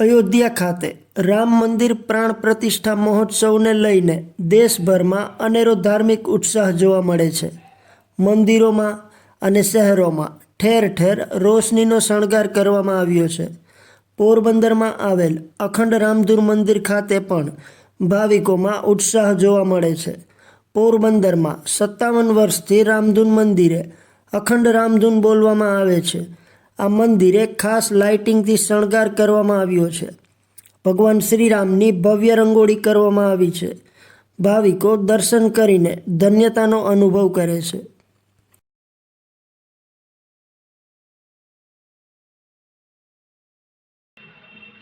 અયોધ્યા ખાતે રામ મંદિર પ્રાણ પ્રતિષ્ઠા મહોત્સવને લઈને દેશભરમાં અનેરો ધાર્મિક ઉત્સાહ જોવા મળે છે. મંદિરોમાં અને શહેરોમાં ઠેર ઠેર રોશનીનો શણગાર કરવામાં આવ્યો છે. પોરબંદરમાં આવેલ અખંડ રામધૂર મંદિર ખાતે પણ ભાવિકોમાં ઉત્સાહ જોવા મળે છે. પોરબંદરમાં સત્તાવન વર્ષથી રામધૂન મંદિરે અખંડ રામધૂન બોલવામાં આવે છે. આ મંદિરે ખાસ લાઇટિંગથી શણગાર કરવામાં આવ્યો છે. ભગવાન શ્રીરામની ભવ્ય રંગોળી કરવામાં આવી છે. ભાવિકો દર્શન કરીને ધન્યતાનો અનુભવ કરે છે.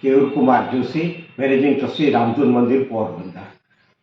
કેયુર કુમાર જોશી, મેનેજિંગ ટ્રસ્ટી રામધૂન મંદિર, પોરબંદર.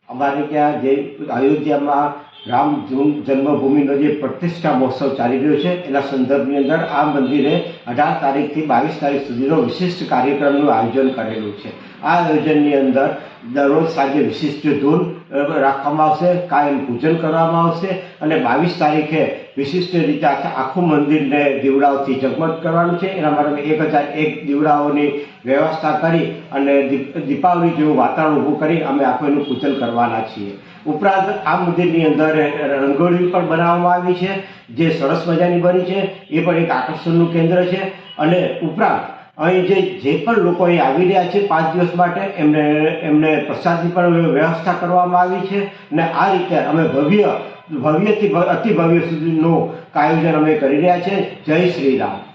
અમારે ત્યાં જે અયોધ્યામાં રામ જન્મ- જન્મભૂમિનો જે પ્રતિષ્ઠા મહોત્સવ ચાલી રહ્યો છે, એના સંદર્ભની અંદર આ મંદિરે અઢાર તારીખથી બાવીસ તારીખ સુધીનો વિશિષ્ટ કાર્યક્રમનું આયોજન કરેલું છે. આ આયોજનની અંદર દરરોજ સાંજે વિશિષ્ટ ધૂન રાખવામાં આવશે, કાયમ પૂજન કરવામાં આવશે અને બાવીસ તારીખે વિશિષ્ટ રીતે આખું મંદિરને દીવડાઓથી જગમગ કરવાનું છે. એના માટે એક હજાર એક દીવડાઓની વ્યવસ્થા કરી અને દીપાવલી જેવું વાતાવરણ ઊભું કરી અમે આખું એનું પૂજન કરવાના છીએ. ઉપરાંત આ મંદિરની અંદર રંગોળી પણ બનાવવામાં આવી છે, જે સરસ મજાની બની છે, એ પણ એક આકર્ષણનું કેન્દ્ર છે. અને ઉપરાંત અહીં જે જે પણ લોકો અહીં આવી રહ્યા છે પાંચ દિવસ માટે, એમને એમને પ્રસાદની પણ વ્યવસ્થા કરવામાં આવી છે. અને આ રીતે અમે ભવ્ય, ભવ્યથી, અતિ ભવ્ય સુધીનું આયોજન અમે કરી રહ્યા છે. જય શ્રી રામ.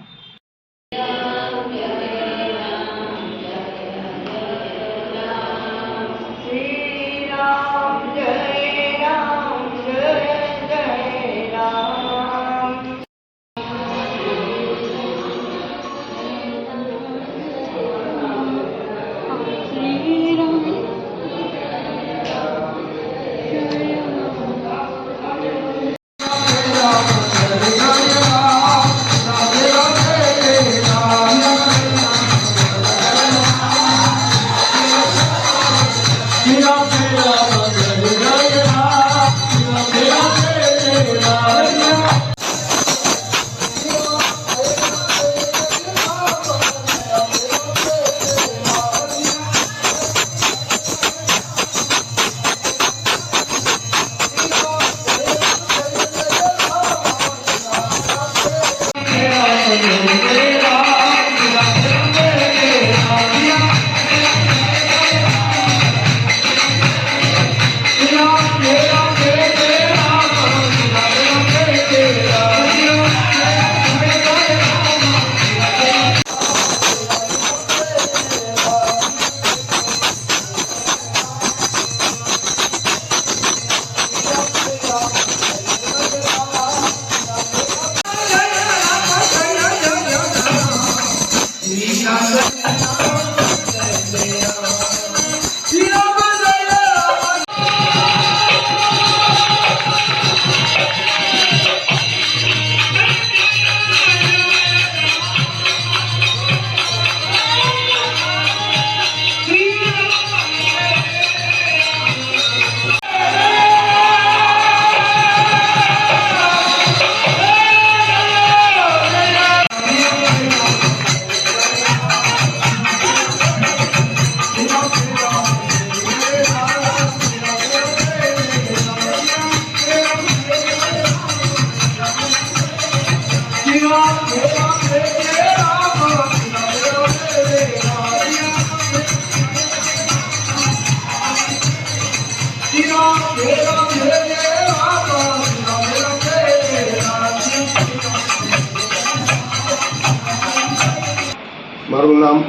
મારું નામ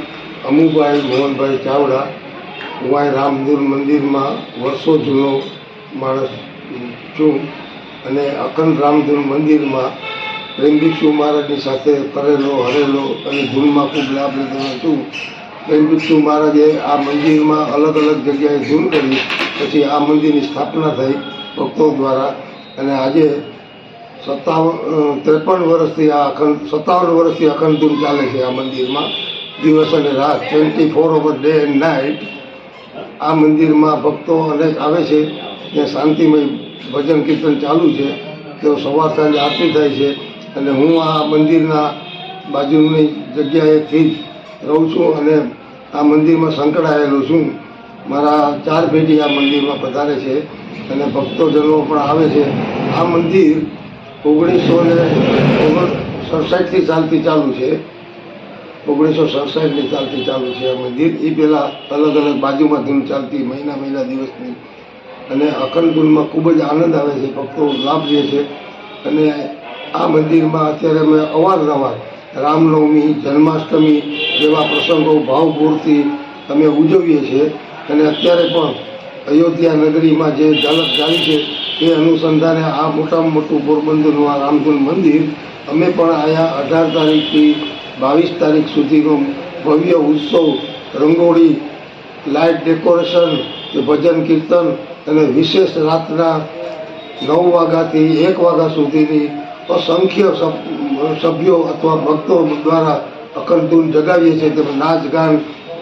અમુભાઈ મોહનભાઈ ચાવડા. હું અહીં રામદુર મંદિરમાં વર્ષો જૂનો માણસ છું અને અખંડ રામધૂન મંદિરમાં પ્રેમ મહારાજની સાથે કરેલો, હરેલો અને ધૂનમાં ખૂબ લાભ લીધો છું પ્રેમ મહારાજે આ મંદિરમાં અલગ અલગ જગ્યાએ ધૂન કરી, પછી આ મંદિરની સ્થાપના થઈ ભક્તો દ્વારા. અને આજે સત્તાવન ત્રેપન વર્ષથી આ અખંડ, સત્તાવન વર્ષથી અખંડ ધૂન ચાલે છે આ મંદિરમાં. દિવસ અને રાત twenty four hour day and night આ મંદિરમાં ભક્તો અનેક આવે છે. ત્યાં શાંતિમય ભજન કીર્તન ચાલુ છે. તેઓ સવાર સાંજે આરતી થાય છે. અને હું આ મંદિરના બાજુની જગ્યાએથી જ રહું છું અને આ મંદિરમાં સંકળાયેલો છું. મારા ચાર પેઢી આ મંદિરમાં પધારે છે અને ભક્તોજનો પણ આવે છે. આ મંદિર ઓગણીસો ને સડસઠથી ચાલતી ચાલુ છે. ઓગણીસો સડસઠની ચાલતી ચાલુ છે આ મંદિર. એ પહેલાં અલગ અલગ બાજુમાં ધૂન ચાલતી, મહિના મહિના દિવસની. અને અખંડ ખૂબ જ આનંદ આવે છે. ભક્તો લાભ લે છે. અને આ મંદિરમાં અત્યારે અમે અવારનવાર રામનવમી, જન્માષ્ટમી જેવા પ્રસંગો ભાવપૂરથી અમે ઉજવીએ છીએ. અને અત્યારે પણ અયોધ્યા નગરીમાં જે ઝલક ચાલી છે એ અનુસંધાને આ મોટામાં મોટું પોરબંદરનું આ રામધૂન મંદિર અમે પણ અહીંયા અઢાર તારીખથી બાવીસ તારીખ સુધીનો ભવ્ય ઉત્સવ, રંગોળી, લાઇટ ડેકોરેશન ભજન કીર્તન અને વિશેષ રાતના નવ વાગ્યાથી એક વાગ્યા સુધીની અસંખ્ય સભ્યો અથવા ભક્તો દ્વારા અખંડ ધૂન જગાવીએ છીએ. તેમ નાચ ગાન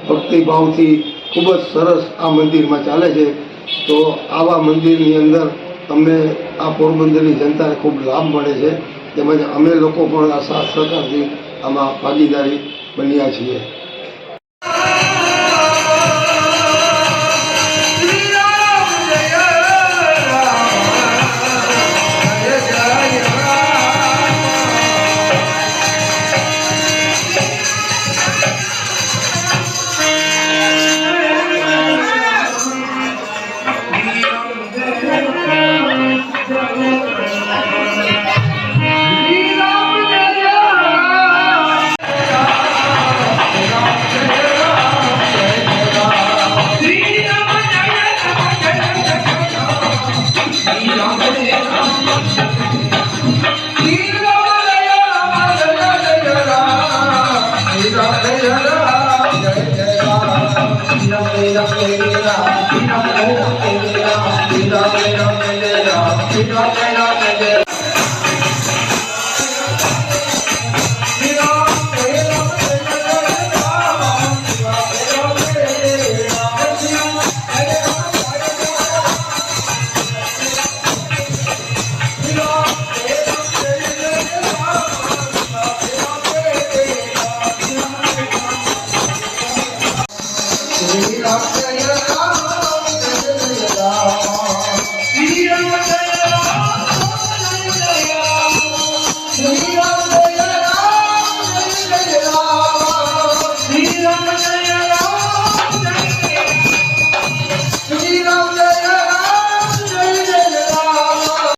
ભક્તિભાવથી ખૂબ જ સરસ આ મંદિરમાં ચાલે છે. તો આવા મંદિરની અંદર અમને આ પોરબંદરની જનતાને ખૂબ લાભ મળે છે. તેમજ અમે લોકો પણ આ સાથ સહકારથી આમાં ભાગીદારી બન્યા છીએ.